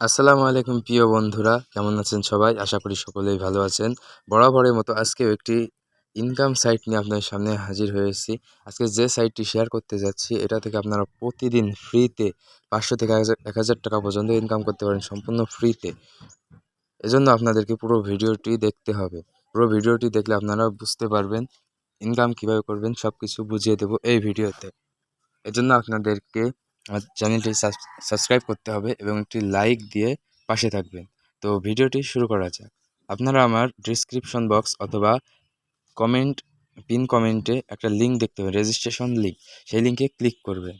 আসসালামু আলাইকুম প্রিয় বন্ধুরা, কেমন আছেন সবাই? আশা করি সকলেই ভালো আছেন। বরাবরের মতো আজকেও একটি ইনকাম সাইট নিয়ে আপনাদের সামনে হাজির হয়েছি। আজকে যে সাইটটি শেয়ার করতে যাচ্ছি, এটা থেকে আপনারা প্রতিদিন ফ্রিতে পাঁচশো থেকে এক হাজার টাকা পর্যন্ত ইনকাম করতে পারেন সম্পূর্ণ ফ্রিতে এজন্য আপনাদেরকে পুরো ভিডিওটি দেখতে হবে। পুরো ভিডিওটি দেখলে আপনারা বুঝতে পারবেন ইনকাম কীভাবে করবেন সব কিছু বুঝিয়ে দেবো এই ভিডিওতে। এজন্য আপনাদেরকে আমার চ্যানেলটি সাবস্ক্রাইব করতে হবে এবং একটি লাইক দিয়ে পাশে থাকবেন। তো ভিডিওটি শুরু করা যাক। আপনারা আমার ডিসক্রিপশন বক্স অথবা কমেন্ট, পিন কমেন্টে একটা লিঙ্ক দেখতে পাবেন রেজিস্ট্রেশন লিঙ্ক সেই লিঙ্কে ক্লিক করবেন।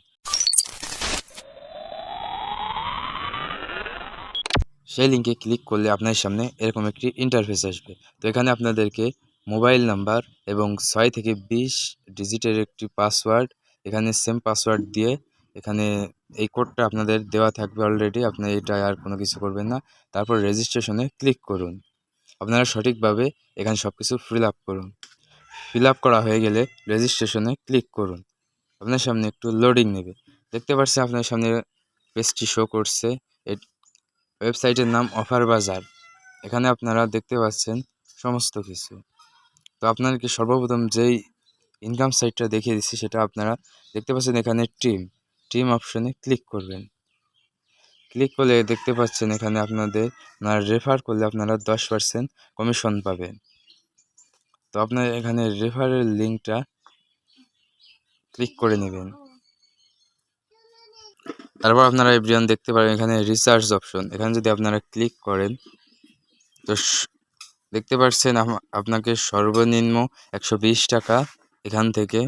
সেই লিঙ্কে ক্লিক করলে আপনার সামনে এরকম একটি ইন্টারফেস আসবে। তো এখানে আপনাদেরকে মোবাইল নাম্বার এবং ছয় থেকে বিশ ডিজিটের একটি পাসওয়ার্ড এখানে সেম পাসওয়ার্ড দিয়ে এখানে এই কোডটা আপনাদের দেওয়া থাকবে অলরেডি আপনি এটা আর কোনো কিছু করবেন না। তারপর রেজিস্ট্রেশনে ক্লিক করুন। আপনারা সঠিকভাবে এখানে সব কিছু ফিল আপ করুন। ফিল আপ করা হয়ে গেলে রেজিস্ট্রেশনে ক্লিক করুন। আপনার সামনে একটু লোডিং নেবে। দেখতে পাচ্ছেন আপনার সামনে পেজটি শো করছে। ওয়েবসাইটের নাম অফার বাজার। এখানে আপনারা দেখতে পাচ্ছেন সমস্ত কিছু। তো আপনাদেরকে সর্বপ্রথম যেই ইনকাম সাইটটা দেখিয়ে দিচ্ছি সেটা আপনারা দেখতে পাচ্ছেন এখানে টিম টিম অপশনে ক্লিক করবেন। ক্লিক করলে দেখতে পাচ্ছেন এখানে আপনাদের আপনারা রেফার করলে আপনারা দশ পার্সেন্ট কমিশন পাবেন। তো আপনার এখানে রেফারের লিঙ্কটা ক্লিক করে নেবেন। তারপর আপনারা এভরিওয়ান দেখতে পারেন এখানে রিসার্চ অপশন এখানে যদি আপনারা ক্লিক করেন, তো দেখতে পাচ্ছেন আপনাকে সর্বনিম্ন একশো বিশ টাকা এখান থেকে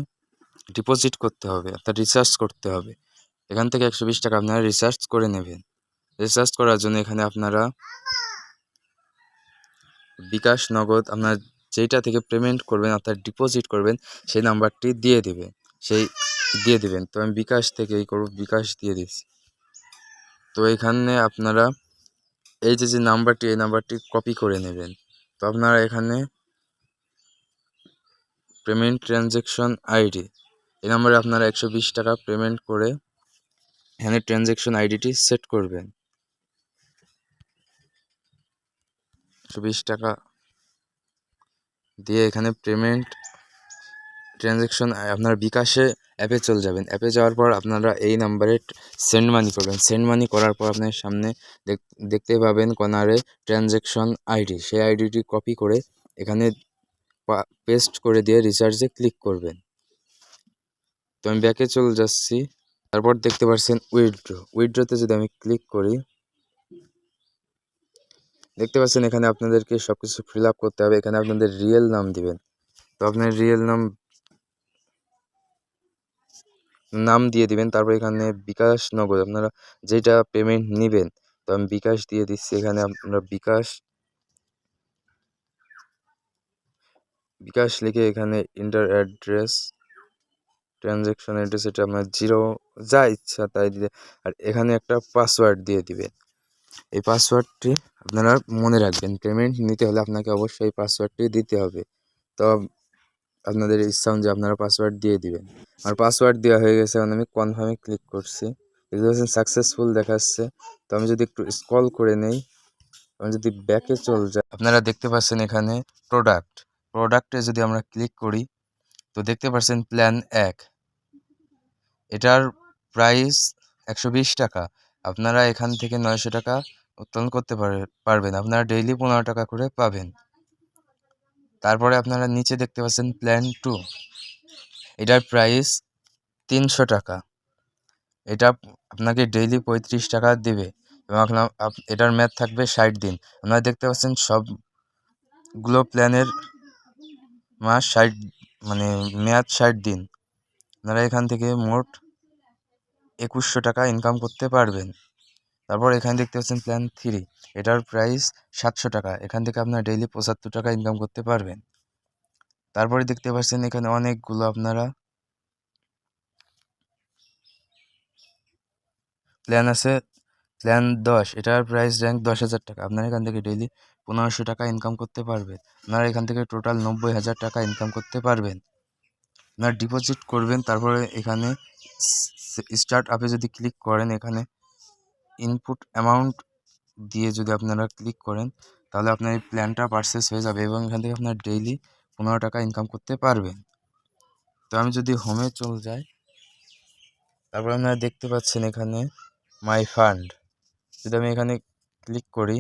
ডিপোজিট করতে হবে, অর্থাৎ রিচার্জ করতে হবে। এখান থেকে একশো বিশ টাকা আপনারা রিচার্জ করে নেবেন। রিচার্জ করার জন্য এখানে আপনারা বিকাশ নগদ আপনার যেইটা থেকে পেমেন্ট করবেন অর্থাৎ ডিপোজিট করবেন, সেই নাম্বারটি দিয়ে দেবে। সেই দিয়ে দেবেন। তো আমি বিকাশ থেকে এই করব, বিকাশ দিয়ে দিচ্ছি। তো এখানে আপনারা এই যে যে নাম্বারটি, এই নাম্বারটি কপি করে নেবেন। তো আপনারা এখানে পেমেন্ট ট্রানজ্যাকশন আইডি এই নাম্বারে আপনারা একশো বিশ টাকা পেমেন্ট করে এখানে ট্রানজ্যাকশন আইডিটি সেট করবেন। চব্বিশ টাকা দিয়ে এখানে পেমেন্ট ট্রানজ্যাকশন আপনার বিকাশে অ্যাপে চলে যাবেন। অ্যাপে যাওয়ার পর আপনারা এই নাম্বারে সেন্ড মানি করবেন। সেন্ড মানি করার পর আপনার সামনে দেখতে পাবেন কনারে ট্রানজ্যাকশন আইডি সেই আইডিটি কপি করে এখানে পেস্ট করে দিয়ে রিচার্জে ক্লিক করবেন। তো আমি ব্যাকে চলে যাচ্ছি। তারপর দেখতে পাচ্ছেন উইথড্র উইথড্রতে যদি আমি ক্লিক করি, দেখতে পাচ্ছেন এখানে আপনাদেরকে সব কিছু ফিল আপ করতে হবে। এখানে আপনাদের রিয়েল নাম দিবেন। তো আপনার রিয়েল নাম নাম দিয়ে দিবেন। তারপর এখানে বিকাশ নগদ, আপনারা যেটা পেমেন্ট নেবেন, তো আমি বিকাশ দিয়ে দিচ্ছি। এখানে আপনারা বিকাশ বিকাশ লিখে এখানে ইন্টার অ্যাড্রেস ট্রানজ্যাকশন অ্যাড্রেস এটা আপনার জিরো যা ইচ্ছা তাই দিতে, আর এখানে একটা পাসওয়ার্ড দিয়ে দিবে। এই পাসওয়ার্ডটি আপনারা মনে রাখবেন পেমেন্ট নিতে হলে আপনাকে অবশ্যই এই পাসওয়ার্ডটি দিতে হবে। তো আপনাদের ইচ্ছা অনুযায়ী আপনারা পাসওয়ার্ড দিয়ে দিবেন। আর পাসওয়ার্ড দেওয়া হয়ে গেছে, এখন আমি কনফার্মে ক্লিক করছি। দেখতে পাচ্ছেন সাকসেসফুল দেখাচ্ছে। তো আমি যদি একটু স্কল করে নেই, আমি যদি ব্যাকে চল যাই, আপনারা দেখতে পাচ্ছেন এখানে প্রোডাক্ট প্রোডাক্টে যদি আমরা ক্লিক করি, তো দেখতে পাচ্ছেন প্ল্যান এক। এটার প্রাইস একশো বিশ টাকা। আপনারা এখান থেকে নয়শো টাকা উত্তোলন করতে পারবেন। আপনারা ডেইলি পনেরো টাকা করে পাবেন। তারপরে আপনারা নিচে দেখতে পাচ্ছেন প্ল্যান টু এটার প্রাইস তিনশো টাকা। এটা আপনাকে ডেইলি পঁয়ত্রিশ টাকা দেবে এবং এটার ম্যাথ থাকবে ষাট দিন। আপনারা দেখতে পাচ্ছেন সবগুলো প্ল্যানের মাস ষাট মানে মেয়াদ ষাট দিন। আপনারা এখান থেকে মোট একুশশো টাকা ইনকাম করতে পারবেন। তারপর এখানে দেখতে পাচ্ছেন প্ল্যান থ্রি এটার প্রাইস সাতশো টাকা, এখান থেকে আপনারা ডেইলি পঁচাত্তর টাকা ইনকাম করতে পারবেন। তারপরে দেখতে পাচ্ছেন এখানে অনেকগুলো আপনারা প্ল্যান আছে প্ল্যান দশ, এটার প্রাইস র্যাঙ্ক দশ হাজার টাকা, আপনারা এখান থেকে ডেইলি পনেরোশো টাকা ইনকাম করতে পারবেন। আপনারা এখান থেকে টোটাল নব্বই হাজার টাকা ইনকাম করতে পারবেন। আপনারা ডিপোজিট করবেন, তারপরে এখানে স্টার্ট আপে যদি ক্লিক করেন এখানে ইনপুট অ্যামাউন্ট দিয়ে যদি আপনারা ক্লিক করেন, তাহলে আপনার এই প্ল্যানটা পারচেস হয়ে যাবে এবং এখান থেকে আপনার ডেইলি পনেরো টাকা ইনকাম করতে পারবেন। তো আমি যদি হোমে চলে যাই, তারপর আপনারা দেখতে পাচ্ছেন এখানে মাই ফান্ড যদি আমি এখানে ক্লিক করি,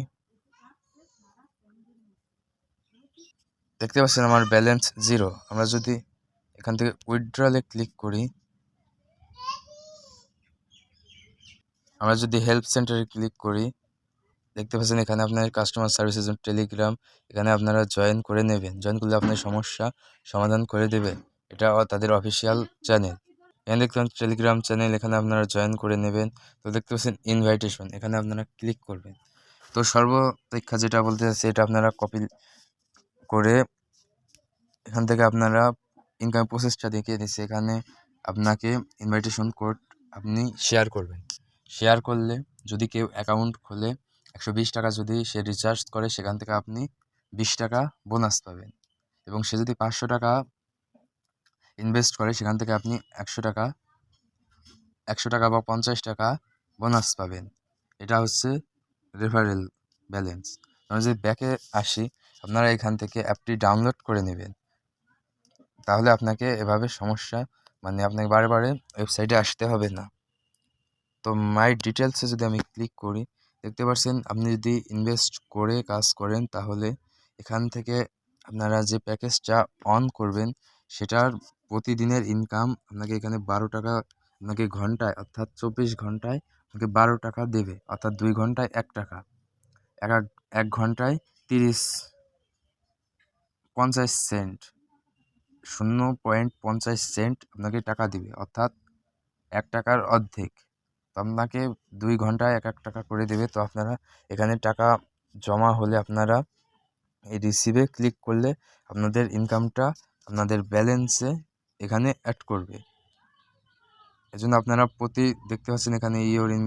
দেখতে পাচ্ছেন আমার ব্যালেন্স জিরো আমরা যদি এখান থেকে উইথড্রলে ক্লিক করি আমরা যদি হেল্প সেন্টারে ক্লিক করি, দেখতে পাচ্ছেন এখানে আপনার কাস্টমার সার্ভিসের জন্য টেলিগ্রাম এখানে আপনারা জয়েন করে নেবেন। জয়েন করলে আপনার সমস্যা সমাধান করে দেবে। এটা তাদের অফিসিয়াল চ্যানেল এখানে দেখতে পাচ্ছেন টেলিগ্রাম চ্যানেল এখানে আপনারা জয়েন করে নেবেন। তো দেখতে পাচ্ছেন ইনভাইটেশন এখানে আপনারা ক্লিক করবেন। তো সর্বপেক্ষা যেটা বলতে চাচ্ছি, এটা আপনারা কপি করে এখান থেকে আপনারা ইনকাম প্রসেসটা দেখিয়ে দিচ্ছে। এখানে আপনাকে ইনভাইটেশন কোড আপনি শেয়ার করবেন। শেয়ার করলে, যদি কেউ অ্যাকাউন্ট খোলে, একশো বিশ টাকা যদি সে রিচার্জ করে, সেখান থেকে আপনি বিশ টাকা বোনাস পাবেন। এবং সে যদি পাঁচশো টাকা ইনভেস্ট করে, সেখান থেকে আপনি একশো টাকা একশো টাকা বা পঞ্চাশ টাকা বোনাস পাবেন। এটা হচ্ছে রেফারেল ব্যালেন্স আমরা যদি ব্যাকে আসি, আপনারা এখান থেকে অ্যাপটি ডাউনলোড করে নেবেন। তাহলে আপনাকে এভাবে সমস্যা মানে আপনাকে বারে বারে ওয়েবসাইটে আসতে হবে না। তো মাই ডিটেলসে যদি আমি ক্লিক করি, দেখতে পাচ্ছেন আপনি যদি ইনভেস্ট করে কাজ করেন তাহলে এখান থেকে আপনারা যে প্যাকেজটা অন করবেন, সেটার প্রতিদিনের ইনকাম আপনাকে এখানে বারো টাকা, আপনাকে ঘন্টায়, অর্থাৎ চব্বিশ ঘন্টায় আপনাকে বারো টাকা দেবে, অর্থাৎ দুই ঘন্টায় এক টাকা। এক এক ঘন্টায় তিরিশ পঞ্চাশ সেন্ট শূন্য পয়েন্ট পঞ্চাশ সেন্ট আপনাকে টাকা দিবে, অর্থাৎ এক টাকার অর্ধেক। আপনাকে দুই ঘন্টায় এক এক টাকা করে দেবে। তো আপনারা এখানে টাকা জমা হলে আপনারা এই রিসিভে ক্লিক করলে আপনাদের ইনকামটা আপনাদের ব্যালেন্সে এখানে অ্যাড করবে। এজন্য আপনারা প্রতি, দেখতে পাচ্ছেন এখানে your in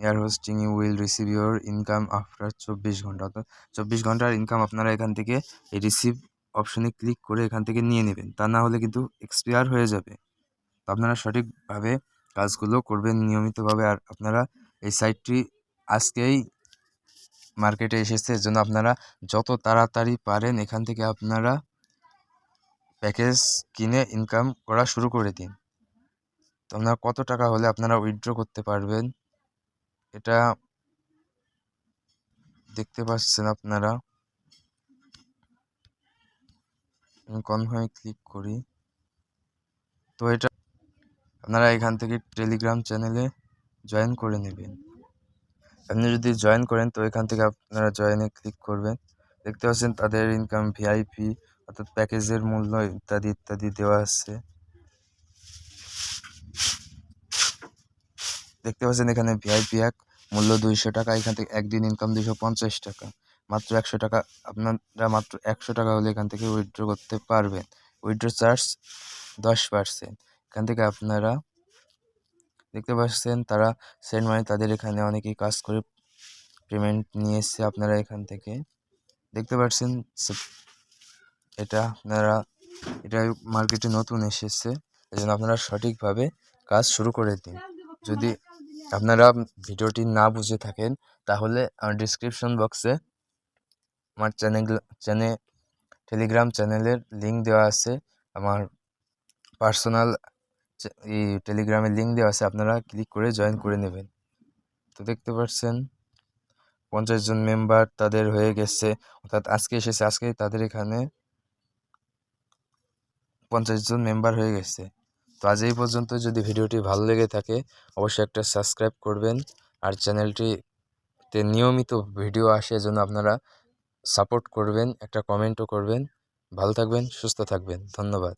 air hosting you will receive your income after চব্বিশ ঘণ্টা। অর্থাৎ চব্বিশ ঘণ্টার ইনকাম আপনারা এখান থেকে এই রিসিভ অপশনে ক্লিক করে এখান থেকে নিয়ে নেবেন। তা না হলে কিন্তু এক্সপায়ার হয়ে যাবে। তো আপনারা সঠিকভাবে কাজগুলো করবেন নিয়মিতভাবে। আর আপনারা এই সাইটটি আজকেই মার্কেটে এসেছে, এর জন্য আপনারা যত তাড়াতাড়ি পারেন এখান থেকে আপনারা প্যাকেজ কিনে ইনকাম করা শুরু করে দিন। তো আপনারা কত টাকা হলে আপনারা উইথড্র করতে পারবেন, এটা দেখতে পাচ্ছেন আপনারা। আমি কনফার্মে ক্লিক করি। তো এটা আপনারা এখান থেকে টেলিগ্রাম চ্যানেলে জয়েন করে নেবেন। আপনি যদি জয়েন করেন, তো এখান থেকে আপনারা জয়েনে ক্লিক করবেন। দেখতে পাচ্ছেন তাদের ইনকাম ভিআইপি অর্থাৎ প্যাকেজের মূল্য ইত্যাদি ইত্যাদি দেওয়া আছে। দেখতে পাচ্ছেন এখানে ভিআইপি এক, মূল্য দুইশো টাকা, এখান থেকে একদিন ইনকাম দুইশো পঞ্চাশ টাকা। মাত্র একশো টাকা, আপনারা মাত্র একশো টাকা হলে এখান থেকে উইথড্র করতে পারবেন। উইথড্র চার্জ দশ পার্সেন্ট এখান থেকে আপনারা দেখতে পাচ্ছেন, তারা সেন্ড মানি তাদের এখানে অনেকেই কাজ করে পেমেন্ট নিয়ে এসছে আপনারা এখান থেকে। দেখতে পাচ্ছেন এটা আপনারা, এটা মার্কেটে নতুন এসেছে এই জন্য আপনারা সঠিকভাবে কাজ শুরু করে দিন। যদি আপনারা ভিডিওটি না বুঝে থাকেন, তাহলে আমার ডিসক্রিপশন বক্সে আমার চ্যানেল চ্যানেল টেলিগ্রাম চ্যানেলের লিঙ্ক দেওয়া আছে। আমার পার্সোনাল এই টেলিগ্রামের লিঙ্ক দেওয়া আছে, আপনারা ক্লিক করে জয়েন করে নেবেন। তো দেখতে পাচ্ছেন, পঞ্চাশ জন মেম্বার তাদের হয়ে গেছে, অর্থাৎ আজকে এসেছে, আজকে তাদের এখানে পঞ্চাশ জন মেম্বার হয়ে গেছে। তো আজ এই পর্যন্ত, যদি ভিডিওটি ভালো লেগে থাকে, অবশ্যই একটা সাবস্ক্রাইব করবেন, আর চ্যানেলটিতে নিয়মিত ভিডিও আসে জন্য আপনারা সাপোর্ট করবেন, একটা কমেন্টও করবেন। ভালো থাকবেন, সুস্থ থাকবেন, ধন্যবাদ।